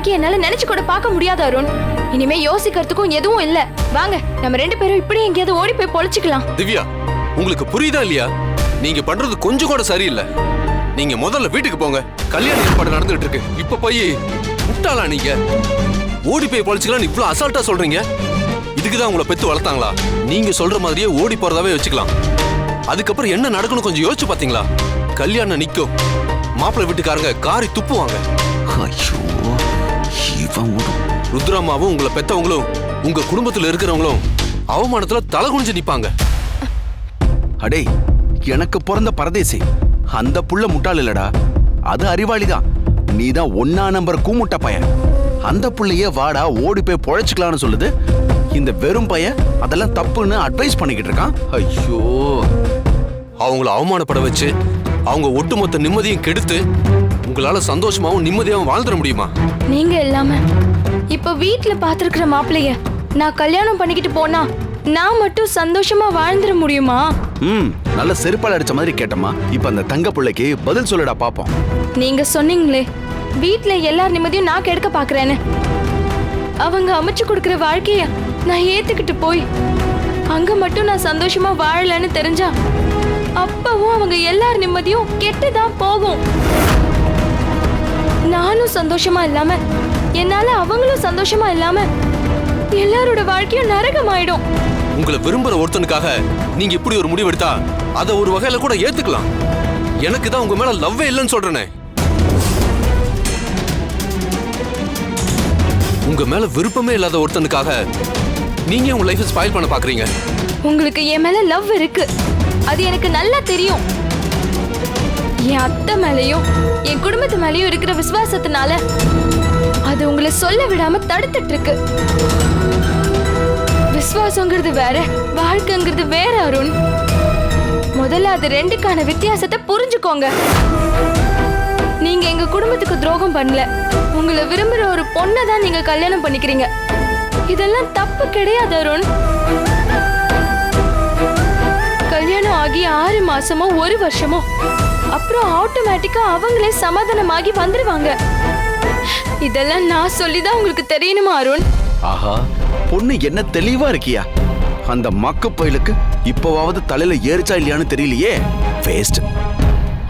வாழ்க்கைய என்னால நினைச்சு கூட பார்க்க முடியாது அருண். இனிமே யோசிக்கிறதுக்கும் எதுவும் இல்ல. வாங்க நம்ம ரெண்டு பேரும் இப்படி எங்கேயாவது ஓடி போய் பொழைச்சுக்கலாம். திவ்யா உங்களுக்கு புரியுதா இல்லையா? நீங்க பண்றது கொஞ்சம் கூட சரியில்லை. நீங்க முதல்ல வீட்டுக்கு போங்க. கல்யாண ஏற்பாடு நடந்துட்டு இருக்கு. இப்ப போய் முட்டாளா நீங்க? ஓடி போய் பொழைச்சிக்கலாம் இவ்ளோ அசால்ட்டா சொல்றீங்க? இதுக்கு தான் உங்களை பெத்து வளர்த்தாங்களா? நீங்க சொல்ற மாதிரியே ஓடி போறதாவே வச்சுக்கலாம். அதுக்கப்புறம் என்ன நடக்கணும் கொஞ்சம் யோசிச்சு பாத்தீங்களா? கல்யாணம் நிக்கும். மாப்பிள்ளை வீட்டுக்காரங்க காரி துப்புவாங்க. ஐயோ. இவன் ஒரு ருத்ராமாவும் உங்களை பெத்தவங்களும் உங்க குடும்பத்துல இருக்கிறவங்களும் அவமானத்துல தலை குனிஞ்சு நிப்பாங்க. அடே எனக்கு பிறந்த பரதேசி அந்த புள்ள முட்டாள் இல்லடா. அது அறிவாளிதான். நீ தான் ஒன்னா நம்பர் கூமுட்ட பையன். அந்த புள்ளையே வாடா ஓடி போய் பொழைச்சுக்கலாம்னு சொல்லுது. இந்த வெறும் பையன் அதெல்லாம் தப்புன்னு அட்வைஸ் பண்ணிக்கிட்டு இருக்கான். ஐயோ. அவங்கள அவமானப்பட வச்சு அவங்க ஒட்டுமொத்த நிம்மதியும் கெடுத்து உங்களால சந்தோஷமாவும் நிம்மதியாவும் வாழ்ந்துட முடியுமா? நீங்க இல்லாம இப்ப வீட்ல பாத்துருக்கிற மாப்பிளைய நான் கல்யாணம் பண்ணிக்கிட்டு போனா நான் மட்டும் சந்தோஷமா வாழ்ந்துட முடியுமா? ம் நல்ல செருப்பால் அடிச்ச மாதிரி கேட்டம்மா. இப்ப அந்த தங்க பிள்ளைக்கு பதில் சொல்லுடா பாப்போம். நீங்க சொன்னீங்களே வீட்ல எல்லார் நிம்மதியும் நான் கெடுக்க பாக்குறேன்னு. அவங்க அமைச்சு கொடுக்கிற வாழ்க்கைய நான் ஏத்துக்கிட்டு போய் அங்க மட்டும் நான் சந்தோஷமா வாழலன்னு தெரிஞ்சா அப்பவும் அவங்க எல்லார் நிம்மதியும் கெட்டுதான் போகும். நானும் சந்தோஷமா இல்லாம என்னால அவங்களும் சந்தோஷமா இல்லாம எல்லாரோட வாழ்க்கையும் நரகமாயிடும். உங்களை விரும்புற ஒருத்தனுக்காக நீங்க இப்படி ஒரு முடிவு எடுத்தா அதை ஒரு வகையில கூட ஏத்துக்கலாம். எனக்கு தான் உங்க மேல லவ்வே இல்லைன்னு சொல்றேனே. உங்க மேல விருப்பமே இல்லாத ஒருத்தனுக்காக நீங்க உங்க லைஃப் ஸ்பாயில் பண்ண பாக்குறீங்க. உங்களுக்கு என் மேல லவ் இருக்கு. அது எனக்கு நல்லா தெரியும். என் அத்தை மேலையும் என் குடும்பத்து மேலையும் இருக்கிற விசுவாசத்தினால அது உங்களை சொல்ல விடாம தடுத்துட்டு இருக்கு விசுவாசங்கிறது வேற வாழ்க்கைங்கிறது வேற அருண். முதல்ல அது ரெண்டுக்கான வித்தியாசத்தை புரிஞ்சுக்கோங்க. நீங்க எங்க குடும்பத்துக்கு துரோகம் பண்ணல. உங்களை விரும்புற ஒரு பொண்ணை தான் நீங்க கல்யாணம் பண்ணிக்கிறீங்க. இதெல்லாம் தப்பு கிடையாது அருண். கல்யாணம் ஆகி ஆறு மாசமோ ஒரு வருஷமோ அப்புறம் ஆட்டோமேட்டிக்கா அவங்களே சமாதானமாகி வந்துருவாங்க. இதெல்லாம் நான் சொல்லிதான் உங்களுக்கு தெரியணுமா அருண்? ஆஹா பொண்ணு என்ன தெளிவா இருக்கியா? அந்த மக்க பயலுக்கு இப்பவாவது தலையில ஏறிச்சா இல்லையான்னு தெரியலையே. வேஸ்ட்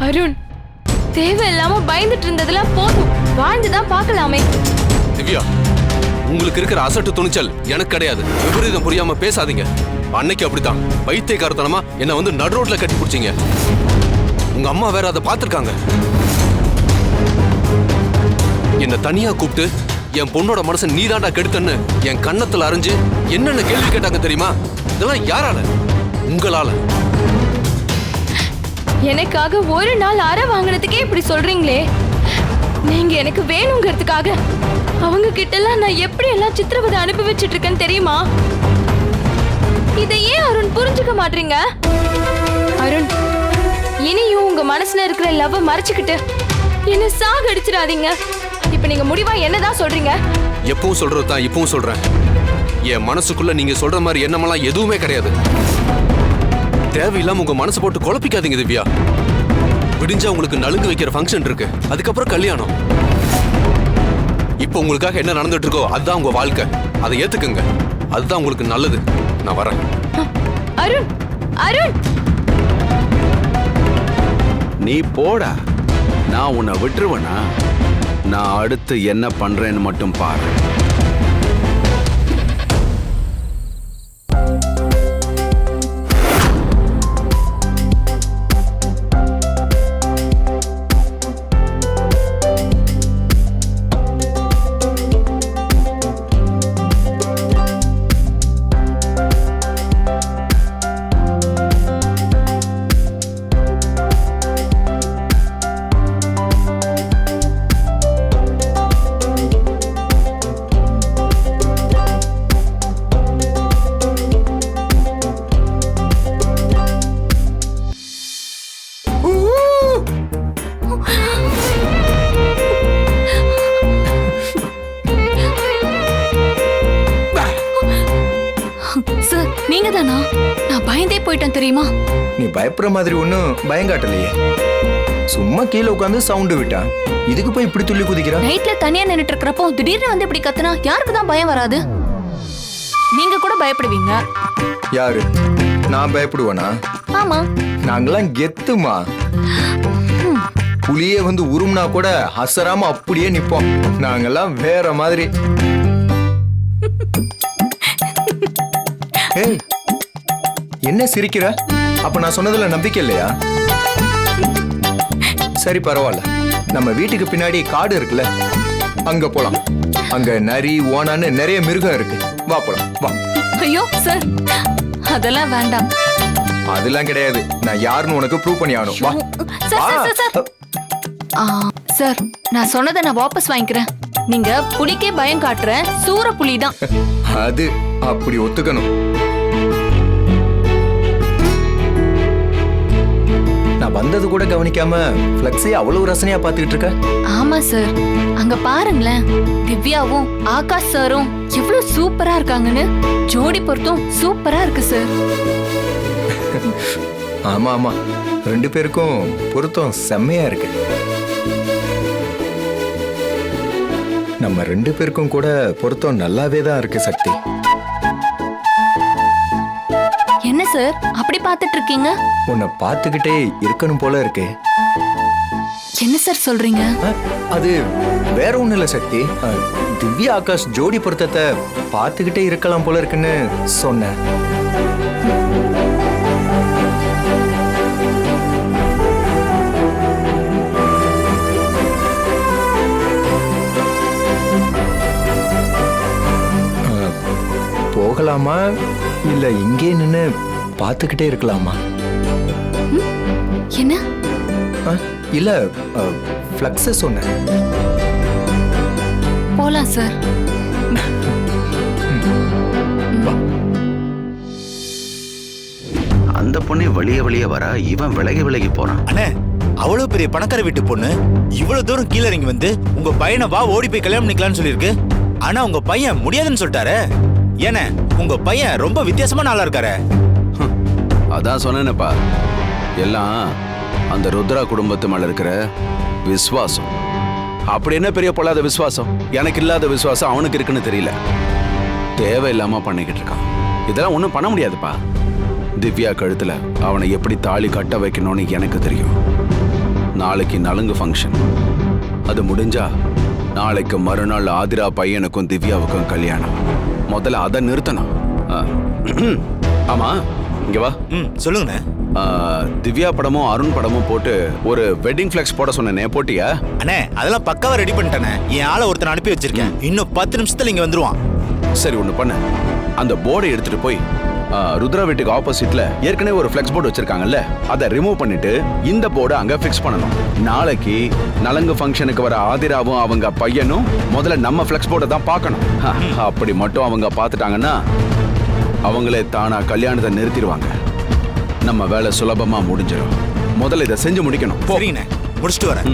அருண் தேவையில்லாம பயந்துட்டு இருந்ததெல்லாம் போதும். வாழ்ந்துதான் பார்க்கலாமே. திவ்யா உங்களுக்கு இருக்கிற அசட்டு துணிச்சல் எனக்கு கிடையாது. விபரீதம் புரியாம பேசாதீங்க. அன்னைக்கு அப்படித்தான். பைத்தியக்காரத்தனமா என்னை வந்து நடு ரோட்ல கட்டி பிடிச்சிங்க. உங்க அம்மா வேற அதை பார்த்துருக்காங்க. என்னை தனியா கூப்பிட்டு என் பொண்ணோட மனசை நீதாண்டா கெடுத்தன்னு என் கன்னத்துல அரைஞ்சு என்னென்ன கேள்வி கேட்டாங்க தெரியுமா? இதெல்லாம் யாரால? உங்களால. எனக்காக ஒரு நாள் அறை வாங்கினதுக்கே இப்படி சொல்றீங்களே? நீங்க எனக்கு வேணுங்கிறதுக்காக அவங்க கிட்ட எல்லாம் நான் எப்படி எல்லாம் சித்திரவதை அனுபவிச்சிட்டு இருக்கேன்னு தெரியுமா? இதை ஏன் அருண் புரிஞ்சுக்க மாட்டீங்க? அருண் இனியும் உங்க மனசுல இருக்கிற லவ் மறைச்சுக்கிட்டு என்ன சாகடிச்சிடாதீங்க. இப்ப நீங்க முடிவா என்னதான் சொல்றீங்க? எப்பவும் சொல்றது தான் இப்பவும் சொல்றேன். என் மனசுக்குள்ள நீங்க சொல்ற மாதிரி எண்ணமெல்லாம் எதுவுமே கிடையாது. தேவையில்லாம உங்க மனசு போட்டு குழப்பிக்காதீங்க திவ்யா. விடிஞ்சா உங்களுக்கு நலுங்கு வைக்கிற ஃபங்க்ஷன் இருக்கு. அதுக்கப்புறம் கல்யாணம். இப்போ உங்களுக்காக என்ன நடந்துட்டு இருக்கோ அதுதான் உங்க வாழ்க்கை. அதை ஏத்துக்குங்க. அதுதான் உங்களுக்கு நல்லது. நான் வரேன். அருண் அருண். நீ போடா. நான் உன்னை விட்டுருவேனா? நான் அடுத்து என்ன பண்றேன்னு மட்டும் பாரு. சார் நீங்க தானா நான் பயந்தே போயிட்டேன் தெரியுமா? நீ பயப்படுற மாதிரி ஒன்றும் பயம் காட்டலையே. சும்மா கீழே உட்காந்து சவுண்டு விட்டான் இதுக்கு போய் இப்படி துள்ளி குதிக்கிறான் நைட்ல தனியா நின்னுட்டு இருக்கிறப்போ திடீர்னு வந்து இப்படி கத்துனா யாருக்கு தான் பயம் வராது? நீங்க கூட பயப்படுவீங்க. யாரு? நான் பயப்படுவேனா? ஆமா. நாங்கெல்லாம் கெத்துமா? புலியே வந்து உரும்னா கூட அசராம அப்படியே நிப்போம். நாங்கெல்லாம் வேற மாதிரி. ஏய் என்ன சிரிக்கிற? அப்ப நான் சொன்னதுல நம்பிக்கை இல்லையா? சரி பரவாயில்ல. நம்ம வீட்டுக்கு பின்னாடி காடு இருக்குல்ல? அங்க போலாம். அங்க நரி ஓனான்னு நிறைய மிருகம் இருக்கு. வா போலாம். வா. ஐயோ சார். அதெல்லாம் வேண்டாம். அதெல்லாம் கிடையாது. நான் யாருன்னு உனக்கு ப்ரூவ் பண்ணி ஆகணும். வா. சார் சார் சார் நான் சொன்னதை நான் வாபஸ் வாங்கிக்கிறேன். நீங்க புலிக்கே பயம் காட்டுற சூர புலி தான் அது அப்படி ஒத்துக்கணும். நான் வந்தது கூட கவனிக்காம ஃப்ளெக்ஸை அவ்வளவு ரசனையா பார்த்துக்கிட்டு இருக்க? ஆமா சார் அங்க பாருங்களேன். திவ்யாவும் ஆகாஷ் சாரும் எவ்வளவு சூப்பரா இருக்காங்கன்னு. ஜோடி பொருத்தும் சூப்பரா இருக்கு சார் ஆமா ஆமா. ரெண்டு பேருக்கும் பொருத்தம் செம்மையா இருக்கு. நம்ம ரெண்டு பேருக்கும் கூட பொருத்தம் நல்லாவே தான் இருக்கு சக்தி. என்ன சார்? அப்படி பார்த்துட்டு இருக்கீங்க? உன்னை பார்த்துக்கிட்டே இருக்கணும் போல இருக்கு. என்ன சார் சொல்றீங்க? அது வேற ஒண்ணும் இல்ல சக்தி. திவ்யா ஆகாஷ் ஜோடி பொருத்தத்தை பார்த்துக்கிட்டே இருக்கலாம் போல இருக்குன்னு சொன்னேன். போகலாமா? இல்ல இங்கே நின்னு பார்த்துக்கிட்டே இருக்கலாமா? என்ன? அ, இல்ல ஃப்ளக்ஸ சொன்னேன். போலாம் சார். அந்த பொண்ணே வழிய வழிய வரா இவன் விலகி விலகி போறான். அண்ணே அவ்வளவு பெரிய பணக்கார வீட்டு பொண்ணு இவ்வளவு தூரம் கீழே இறங்கி வந்து உங்க பையனை வா ஓடி போய் கல்யாணம் பண்ணிக்கலாம்னு சொல்லியிருக்கு. ஆனா உங்க பையன் முடியாதுன்னு சொல்லிட்டாரு. ஏன உங்க பையன் ரொம்ப வித்தியாசமான ஆளா இருக்காரு. அதான் சொன்னேனப்பா. எல்லாம் அந்த ருத்ரா குடும்பத்து மேல இருக்கிற விசுவாசம். அப்படி என்ன பெரிய பொல்லாத விசுவாசம்? எனக்கு இல்லாத விசுவாசம் அவனுக்கு இருக்குன்னு தெரியல. தேவையில்லாம பண்ணிக்கிட்டு இருக்கான். இதெல்லாம் ஒன்றும் பண்ண முடியாதுப்பா. திவ்யா கழுத்துல அவனை எப்படி தாலி கட்ட வைக்கணும்னு எனக்கு தெரியும். நாளைக்கு நலுங்கு ஃபங்க்ஷன் அது முடிஞ்சா நாளைக்கு மறுநாள் ஆதிரா பையனுக்கும் திவ்யாவுக்கும் கல்யாணம். முதல்ல அதை நிறுத்தணும். ஆமா இங்க வா. ம் சொல்லுங்கண்ணே. திவ்யா படமும் அருண் படமும் போட்டு ஒரு வெட்டிங் ஃபிளெக்ஸ் போட சொன்னேனே போட்டியா? அண்ணே அதெல்லாம் பக்காவா ரெடி பண்ணிட்டேனே என் ஆளை ஒருத்தனை அனுப்பி வச்சிருக்கேன். இன்னும் பத்து நிமிஷத்துல இங்க வந்துருவான். சரி ஒண்ணு பண்ணு. அந்த போர்டை எடுத்துட்டு போய் ருத்ரா வீட்டுக்கு ஆப்போசிட்ல ஏற்கனவே ஒரு ஃபிளெக்ஸ் போர்டு வச்சிருக்காங்கல்ல அதை ரிமூவ் பண்ணிட்டு இந்த போர்டை அங்க ஃபிக்ஸ் பண்ணணும். நாளைக்கு நலங்கு ஃபங்க்ஷனுக்கு வர ஆதிராவும் அவங்க பையனும் முதல்ல நம்ம ஃபிளெக்ஸ் போர்டை தான் பார்க்கணும். அப்படி மட்டும் அவங்க பார்த்துட்டாங்கன்னா அவங்களே தானா கல்யாணத்தை நிறுத்திடுவாங்க. நம்ம வேலை சுலபமா முடிஞ்சிடும். முதல்ல இதை செஞ்சு முடிக்கணும். முடிச்சுட்டு வரேன்.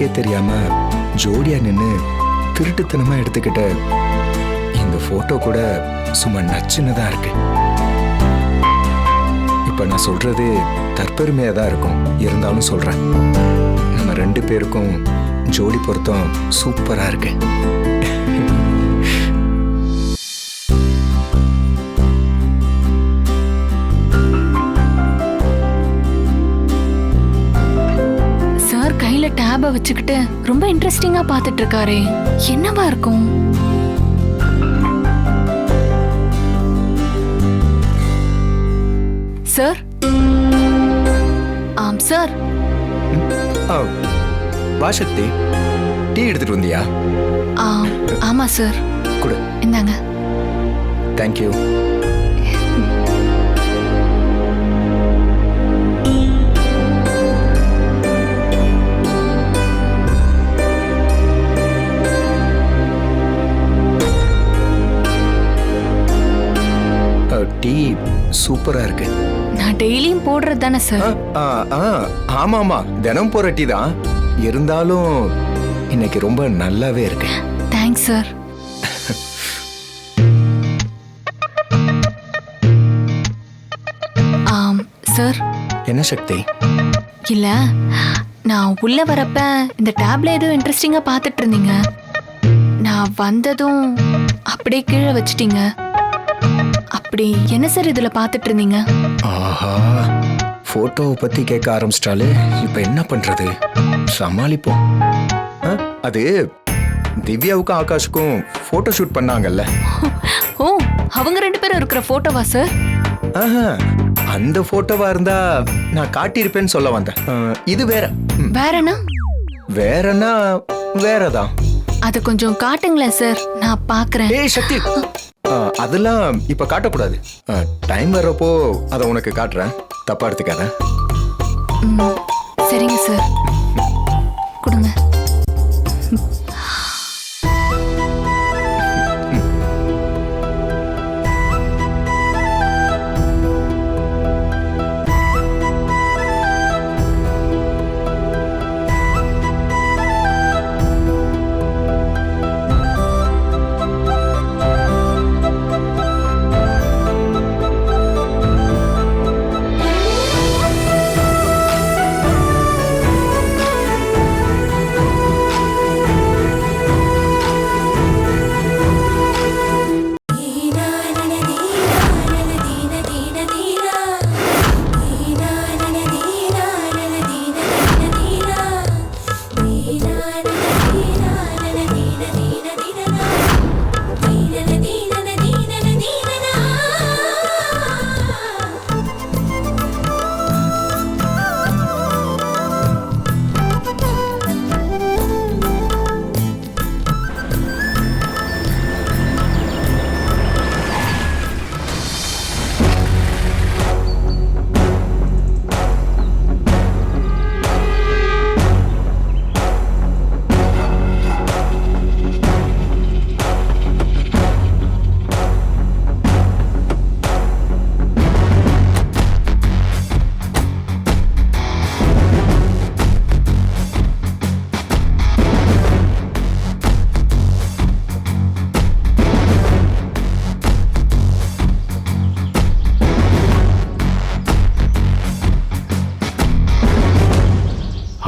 உனக்கே தெரியாம ஜோடியா நின்னு திருட்டுத்தனமா எடுத்துக்கிட்ட இந்த போட்டோ கூட சும்மா நச்சுன்னு தான் இருக்கு. இப்ப நான் சொல்றது தற்பெருமையா தான் இருக்கும். இருந்தாலும் சொல்றேன். நம்ம ரெண்டு பேருக்கும் ஜோடி பொருத்தம் சூப்பரா இருக்கு. டேப வச்சுக்கிட்டு ரொம்ப இன்ட்ரெஸ்டிங்கா பார்த்துட்டு இருக்காரே என்னவா இருக்கும்? சார் ஆம் சார் வா சக்தி டீ எடுத்துட்டு வந்தியா? ஆ, ஆமா சார் கொடு. இந்தாங்க. தேங்க்யூ சூப்பரா இருக்கு. நான் டெய்லியும் போடுறது தானே சார் ஆமா ஆமா தினம் போற டீ தான். இருந்தாலும் இன்னைக்கு ரொம்ப நல்லாவே இருக்கு. தேங்க்ஸ் சார் சார் என்ன சக்தி? இல்ல நான் உள்ள வரப்ப இந்த டேப்ல ஏதோ இன்ட்ரெஸ்டிங்கா பார்த்துட்டு இருந்தீங்க. நான் வந்ததும் அப்படியே கீழே வச்சிட்டீங்க. அப்படி என்ன சார் இதுல பார்த்துட்டு இருந்தீங்க ஆஹா போட்டோவை பத்தி கேட்க ஆரம்பிச்சிட்டாலே இப்ப என்ன பண்றது? சமாளிப்போம். ஆ, அது திவ்யாவுக்கும் ஆகாஷுக்கும் போட்டோ ஷூட் பண்ணாங்கல்ல. ஓ அவங்க ரெண்டு பேரும் இருக்கிற போட்டோவா சார்? ஆஹா அந்த போட்டோவா இருந்தா நான் காட்டியிருப்பேன்னு சொல்ல வந்தேன். ஆ, இது வேற. ம், வேறனா? வேறன்னா வேறதான். அதை கொஞ்சம் காட்டுங்களேன் சார் நான் பார்க்கறேன். ஏய் சக்தி. அதெல்லாம் இப்ப காட்டக்கூடாது. டைம் வர்றப்போ அதை உனக்கு காட்டுறேன். தப்பா எடுத்துக்காத. ம், சரிங்க சார் கொடுங்க.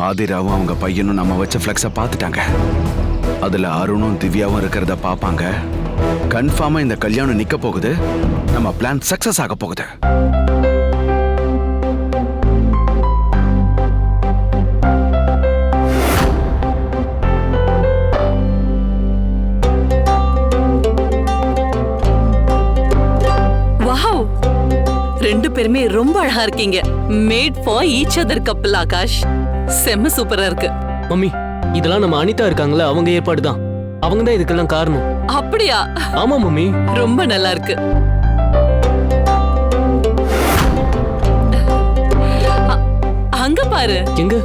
ஆதிராவும் அவங்க பையனும் நம்ம வச்ச ஃப்ளெக்ஸை பார்த்துட்டாங்க. அதுல அருணும் திவ்யாவும் இருக்கிறத பார்ப்பாங்க. கன்ஃபார்மாக இந்த கல்யாணம் நிக்க போகுது. நம்ம பிளான் சக்ஸஸ் ஆக போகுது. வாவ் ரெண்டு பேருமே ரொம்ப அழகா இருக்கீங்க. மேட் ஃபார் ஈச் அதர் கப்பல் ஆகாஷ். செம்ம சூப்பரா இருக்கு. மம்மி இதெல்லாம் நம்ம அனிதா இருக்காங்களே அவங்க ஏற்பாடு தான். அவங்க தான் இதுக்கெல்லாம் காரணம். அப்படியா? ஆமா மம்மி. ரொம்ப நல்லா இருக்கு. அங்க பாரு. எங்க?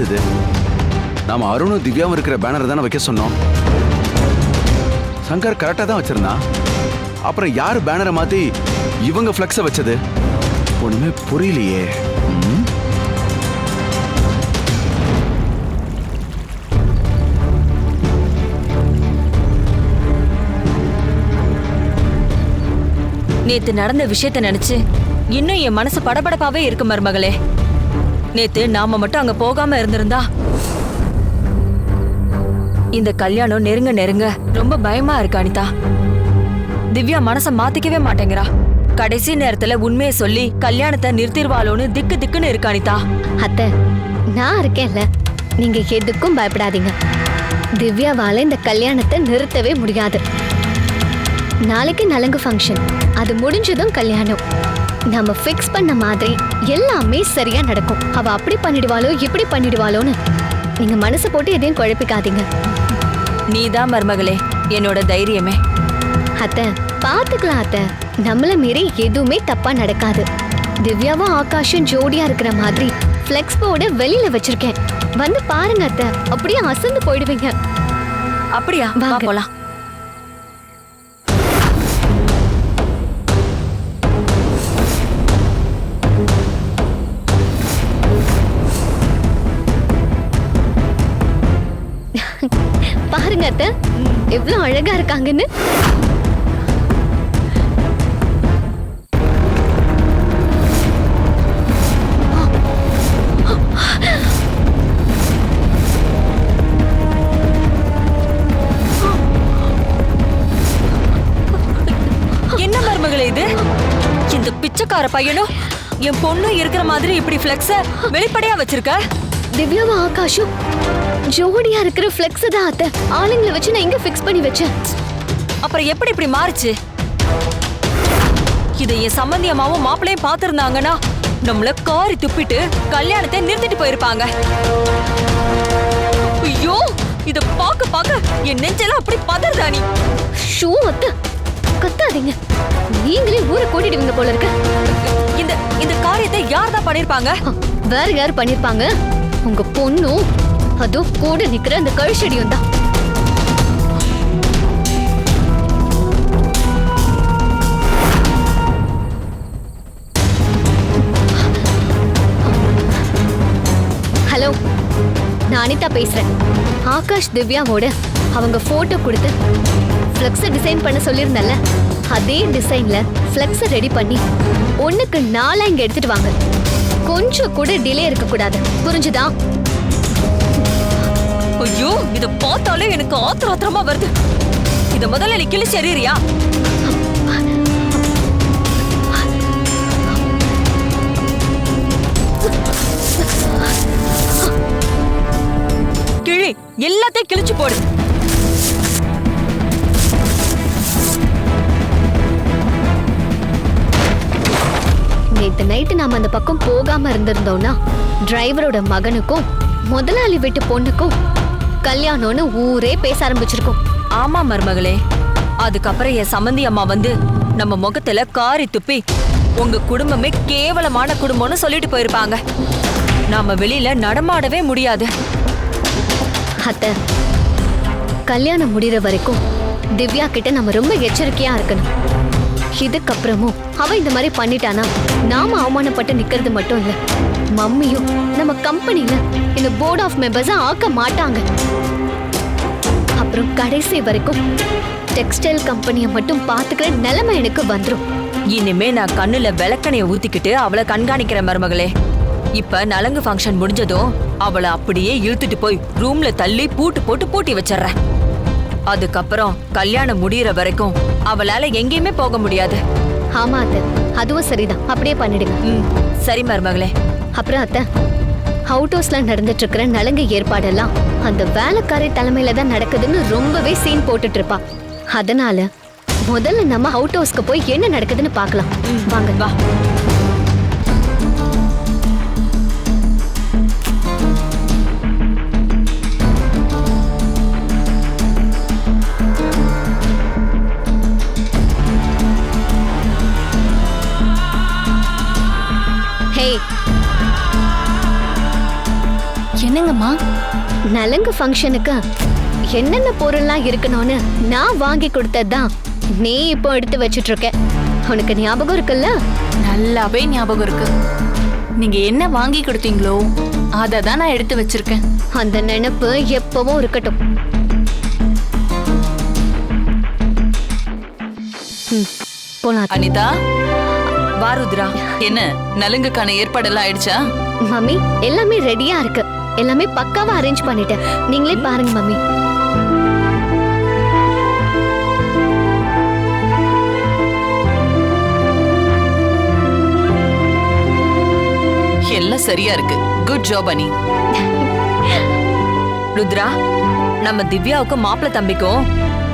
என்னது இது? நாம அருணும் திவ்யாவும் இருக்கிற பேனர் தானே வைக்க சொன்னோம். சங்கர் கரெக்டாக தான் வச்சிருந்தான். அப்புறம் யார் பேனரை மாத்தி இவங்க ஃப்ளெக்ஸை வச்சது? ஒண்ணுமே புரியலையே. நேத்து நடந்த விஷயத்த நினைச்சு இன்னும் என் மனசு படபடப்பாவே இருக்கு மருமகளே. நேத்து நாம மட்டும் அங்க போகாம இருந்திருந்தா. இந்த கல்யாணம் நெருங்க நெருங்க ரொம்ப பயமா இருக்கு அனிதா. திவ்யா மனச மாத்திக்கவே மாட்டேங்கிறா. கடைசி நேரத்துல உண்மையை சொல்லி கல்யாணத்தை நிறுத்திடுவாளோன்னு திக்கு திக்குன்னு இருக்கு அனிதா. அத்தை நான் இருக்கேன்ல. நீங்க எதுக்கும் பயப்படாதீங்க. திவ்யாவால இந்த கல்யாணத்தை நிறுத்தவே முடியாது. நாளைக்கு நலங்கு ஃபங்க்ஷன் அது முடிஞ்சதும் கல்யாணம். நம்ம ஃபிக்ஸ் பண்ண மாதிரி எல்லாமே சரியா நடக்கும். அவ அப்படி பண்ணிடுவாளோ இப்படி பண்ணிடுவாளோன்னு நீங்க மனசு போட்டு எதையும் குழப்பிக்காதீங்க. நீதான் மருமகளே என்னோட தைரியமே. அத்தை பாத்துக்கலாம் அத்தை. நம்மள மீறி எதுவுமே தப்பா நடக்காது. திவ்யாவும் ஆகாஷும் ஜோடியா இருக்கிற மாதிரி ஃப்ளெக்ஸ் போர்டு வெளியில வச்சிருக்கேன். வந்து பாருங்க அத்தை அப்படியே அசந்து போயிடுவீங்க. அப்படியா. போலாம். பாருங்க அத்தை எவ்வளவு அழகா இருக்காங்கன்னு? என்ன மருமகளே இது? இந்த பிச்சைக்கார பையனும் என் பொண்ணும் இருக்கிற மாதிரி இப்படி ஃப்ளெக்ஸ வெளிப்படையா வச்சிருக்க? திவ்யாவும் ஆகாஷும்? ஜோடியா இருக்கிற ஃப்ளெக்ஸ் தான் அத்தை. ஆளுங்களை வச்சு நான் இங்க ஃபிக்ஸ் பண்ணி வச்சேன். அப்புறம் எப்படி இப்படி மாறுச்சு? இதை என் சம்பந்தி அம்மாவும் மாப்பிளையும் பார்த்திருந்தாங்கன்னா நம்மள காரி துப்பிட்டு கல்யாணத்தை நிறுத்திட்டு போயிருப்பாங்க. ஐயோ இத பாக்க பாக்க என் நெஞ்செல்லாம் அப்படி பதறதானி ஷூ அத்தை. கத்தாதீங்க. நீங்களே ஊரை கூட்டிடுவீங்க போல இருக்கு. இந்த இந்த காரியத்தை யார் தான் பண்ணிருப்பாங்க வேற யார் பண்ணிருப்பாங்க? உங்க பொண்ணும் அதோ கூட நிக்கிற அந்த கழுஷடியும் தான் ஹலோ நான் அனிதா பேசுறேன் ஆகாஷ் திவ்யாவோட அவங்க போட்டோ கொடுத்து ஃப்ளெக்ஸை டிசைன் பண்ண சொல்லியிருந்தல அதே டிசைன்ல ஃப்ளெக்ஸை ரெடி பண்ணி ஒண்ணுக்கு நாலா இங்க எடுத்துட்டு வாங்க கொஞ்சம் கூட டிலே இருக்க கூடாது புரிஞ்சுதா ஐயோ இத பார்த்தாலே எனக்கு ஆத்திர ஆத்திரமா வருது. இத முதல்ல நீ கிழிச்சு எறியறியா கிழி எல்லாத்தையும் கிழிச்சு போடு. நேத்து நைட்டு நாம அந்த பக்கம் போகாம இருந்திருந்தோம்னா டிரைவரோட மகனுக்கும் முதலாளி வீட்டு பொண்ணுக்கும் கல்யாணம்னு ஊரே பேச ஆரம்பிச்சிருக்கும். ஆமா மருமகளே. அதுக்கப்புறம் என் சம்மந்தி அம்மா வந்து நம்ம முகத்துல காரி துப்பி உங்க குடும்பமே கேவலமான குடும்பம்னு சொல்லிட்டு போயிருப்பாங்க. நாம வெளியில நடமாடவே முடியாது. அத்தை கல்யாணம் முடிகிற வரைக்கும் திவ்யா கிட்ட நம்ம ரொம்ப எச்சரிக்கையா இருக்கணும். இதுக்கப்புறமும் அவ இந்த மாதிரி பண்ணிட்டானா? நாம அவமானப்பட்டு நிக்கிறது மட்டும் இல்ல. மம்மியும் நம்ம கம்பெனில இந்த போர்ட் ஆஃப் மெம்பர்ஸா ஆக்க மாட்டாங்க. அப்புறம் கடைசி வரைக்கும் டெக்ஸ்டைல் கம்பெனியை மட்டும் பாத்துக்கிற நிலைமை எனக்கு வந்துடும் இனிமே நான் கண்ணுல விளக்கணைய ஊத்திக்கிட்டு அவளை கண்காணிக்கிற மருமகளே. இப்ப நலங்கு ஃபங்க்ஷன் முடிஞ்சதும் அவளை அப்படியே இழுத்துட்டு போய் ரூம்ல தள்ளி பூட்டு போட்டு பூட்டி வச்சிடுறேன். அதுக்கப்புறம் கல்யாணம் முடியற வரைக்கும் அவளால எங்கேயுமே போக முடியாது. ஆமா அத்தை. அதுவும் சரிதான். அப்படியே பண்ணிடுங்க. ம் சரி மருமகளே. அப்புறம் அத்தை அவுட் ஹவுஸ்ல நடந்துட்டு இருக்கிற நலங்கு ஏற்பாடெல்லாம் அந்த வேலைக்காரி தலைமையில தான் நடக்குதுன்னு ரொம்பவே சீன் போட்டுட்டு இருப்பா அதனால முதல்ல நம்ம அவுட் ஹவுஸ்க்கு போய் என்ன நடக்குதுன்னு பார்க்கலாம். வாங்க. வா. நலங்கு ஃபங்க்ஷனுக்கு என்னென்ன பொருள்லாம் இருக்கணும்னு நான் வாங்கி கொடுத்ததுதான் நீ இப்போ எடுத்து வச்சிட்டு இருக்க உனக்கு ஞாபகம் இருக்குல்ல? நல்லாவே ஞாபகம் இருக்கு. நீங்க என்ன வாங்கி கொடுத்தீங்களோ அதை தான் நான் எடுத்து வச்சிருக்கேன். அந்த நினைப்பு எப்பவும் இருக்கட்டும். போலாம். அனிதா வா ருத்ரா. என்ன நலுங்குக்கான ஏற்பாடெல்லாம் ஆயிடுச்சா? மம்மி எல்லாமே ரெடியா இருக்கு. எல்லாமே பக்காவா அரேஞ்ச் பண்ணிட்டேன். நீங்களே பாருங்க மம்மி. எல்லாம் சரியா இருக்கு. குட் ஜாப் அனி ருத்ரா நம்ம திவ்யாவுக்கு மாப்பிள்ளை தம்பிக்கும்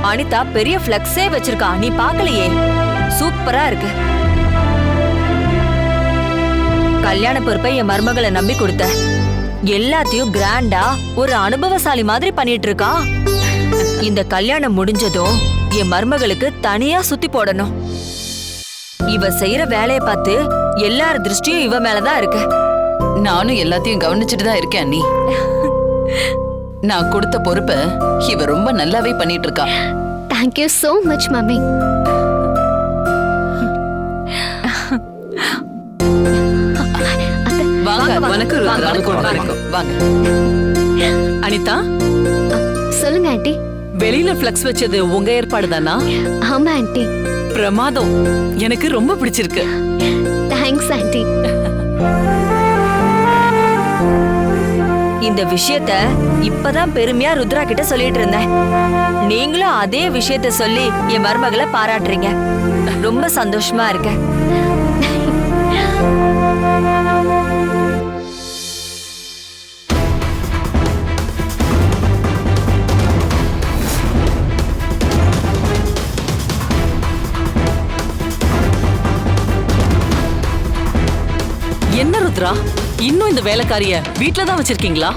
அனிதா பெரிய ஃப்ளெக்ஸே வச்சிருக்கா. நீ பார்க்கலையே? சூப்பரா இருக்கு. கல்யாண பொறுப்பை என் மருமகளை நம்பி கொடுத்த. எல்லாத்தையும் கிராண்டா ஒரு அனுபவசாலி மாதிரி பண்ணிட்டு இருக்கா இந்த கல்யாணம் முடிஞ்சதும் என் மருமகளுக்கு தனியா சுத்தி போடணும். இவ செய்யற வேலைய பார்த்து எல்லார் திருஷ்டியும் இவ மேலதான் இருக்கு. நானும் எல்லாத்தையும் கவனிச்சுட்டு தான் இருக்கேன் நீ நான் கொடுத்த பொறுப்பை இவ ரொம்ப நல்லாவே பண்ணிட்டு இருக்கா தேங்க்யூ so மச் மம்மி வணக்கம். வணக்கம், வணக்கம். வாங்க. அனிதா? சொல்லுங்க ஆண்டி. வெளியில ஃப்ளெக்ஸ் வச்சது உங்க ஏற்பாடு தானா ஆமா ஆண்டி. பிரமாதம். எனக்கு ரொம்ப பிடிச்சிருக்கு. Thanks aunty. இந்த விஷயத்த இப்பதான் பெருமையா ருத்ரா கிட்ட சொல்லிட்டு இருந்தேன். நீங்களும் அதே விஷயத்த சொல்லி என் மருமகளை பாராட்டுறீங்க. ரொம்ப சந்தோஷமா இருக்கேன். ருத்ரா இன்னும் இந்த வேலைக்காரிய வீட்ல தான் வச்சிருக்கீங்களா?